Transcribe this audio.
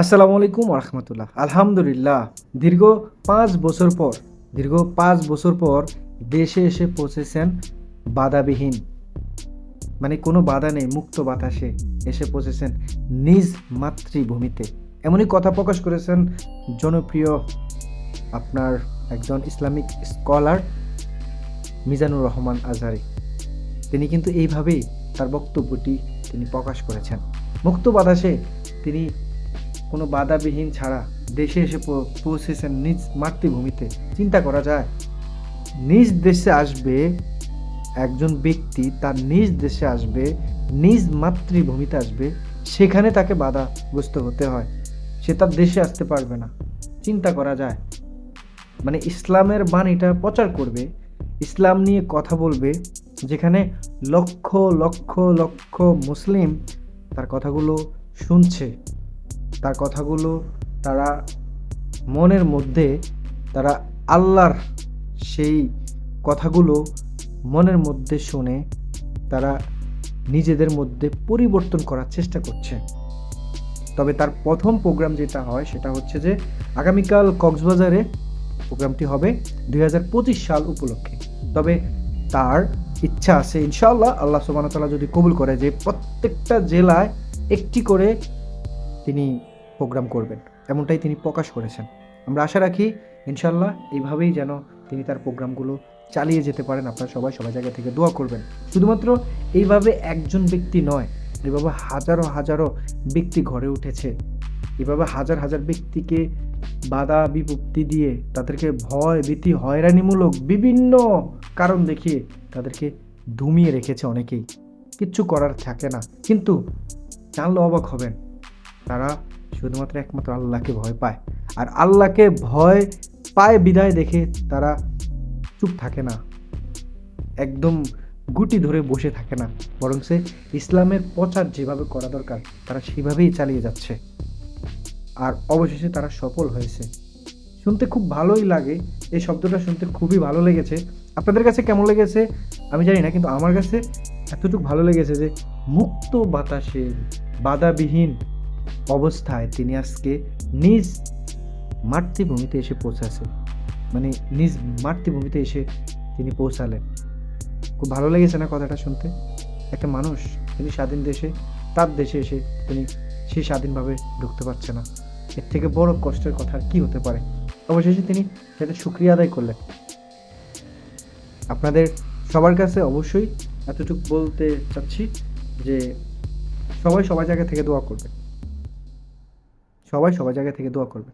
আসসালামু আলাইকুম রহমতুল্লাহ আলহামদুলিল্লাহ, দীর্ঘ পাঁচ বছর পর, দীর্ঘ পাঁচ বছর পর দেশে এসে পৌঁছেছেন বাধাবিহীন মানে কোনো বাধা নেই, মুক্ত বাতাসে এসে পৌঁছেছেন নিজ মাতৃভূমিতে। এমনই কথা প্রকাশ করেছেন জনপ্রিয় আপনার একজন ইসলামিক স্কলার মিজানুর রহমান আজহারি। তিনি কিন্তু এইভাবেই তার বক্তব্যটি তিনি প্রকাশ করেছেন। মুক্ত বাতাসে তিনি কোনো বাধাবিহীন ছাড়া দেশে এসে পৌঁছেছেন নিজ মাতৃভূমিতে। চিন্তা করা যায়, নিজ দেশে আসবে একজন ব্যক্তি, তার নিজ দেশে আসবে, নিজ মাতৃভূমিতে আসবে, সেখানে তাকে বাধাগ্রস্ত হতে হয়। সে তার দেশে আসতে পারবে না। চিন্তা করা যায় মানে ইসলামের বাণীটা প্রচার করবে, ইসলাম নিয়ে কথা বলবে, যেখানে লক্ষ লক্ষ লক্ষ মুসলিম তার কথাগুলো শুনছে। তার কথাগুলো তারা মনের মধ্যে, তারা আল্লাহর সেই কথাগুলো মনের মধ্যে শুনে তারা নিজেদের মধ্যে পরিবর্তন করার চেষ্টা করছে। তবে তার প্রথম প্রোগ্রাম যেটা হয় সেটা হচ্ছে যে আগামীকাল কক্সবাজারে প্রোগ্রামটি হবে দু হাজার পঁচিশ সাল উপলক্ষে। তবে তার ইচ্ছা আছে, ইনশাআল্লাহ আল্লাহ সুবাহ তাআলা যদি কবুল করে যে প্রত্যেকটা জেলায় একটি করে তিনি প্রোগ্রাম করবেন। এমনটাই তিনি প্রকাশ করেছেন। আমরা আশা রাখি ইনশাল্লাহ এইভাবেই যেন তিনি তার প্রোগ্রামগুলো চালিয়ে যেতে পারেন। আপনারা সবাই সবাই জায়গা থেকে দোয়া করবেন। শুধুমাত্র এইভাবে একজন ব্যক্তি নয় এভাবে হাজারো হাজারো ব্যক্তি ঘরে উঠেছে। এভাবে হাজার হাজার ব্যক্তিকে বাধা বিপত্তি দিয়ে তাদেরকে ভয় ভীতি, হয়রানিমূলক বিভিন্ন কারণ দেখিয়ে তাদেরকে ধুমিয়ে রেখেছে অনেকেই। কিচ্ছু করার থাকে না। কিন্তু জানলে অবাক হবেন, তারা শুধুমাত্র একমাত্র আল্লাহকে ভয় পায়। আর আল্লাহকে ভয় পায় বিদায় দেখে তারা চুপ থাকে না। একদম গুটি ধরে বসে থাকে না। বরং সে ইসলামের প্রচার যেভাবে করা দরকার, তারা সেভাবেই চালিয়ে যাচ্ছে। আর অবশেষে তারা সফল হয়েছে। শুনতে খুব ভালোই লাগে। এই শব্দটা শুনতে খুবই ভালো লেগেছে। আপনাদের কাছে কেমন লেগেছে? আমি জানি না, কিন্তু আমার কাছে এতটুকু ভালো লেগেছে যে মুক্ত বাতাসে বাধাবিহীন অবস্থায় তিনি আজকে নিজ মাতৃভূমিতে এসে পৌঁছাছে মানে নিজ মাতৃভূমিতে এসে তিনি পৌঁছালেন। খুব ভালো লেগেছে না কথাটা শুনতে? একটা মানুষ তিনি স্বাধীন দেশে, তার দেশে এসে তিনি সে স্বাধীনভাবে ঢুকতে পারছে না। এর থেকে বড় কষ্টের কথা কি হতে পারে? অবশেষে তিনি সেটা সুক্রিয়া আদায় করলেন। আপনাদের সবার কাছে অবশ্যই এতটুকু বলতে চাচ্ছি যে সবাই সবার জায়গা থেকে দোয়া করবে সবাই সবার জায়গা থেকে দোয়া করবে।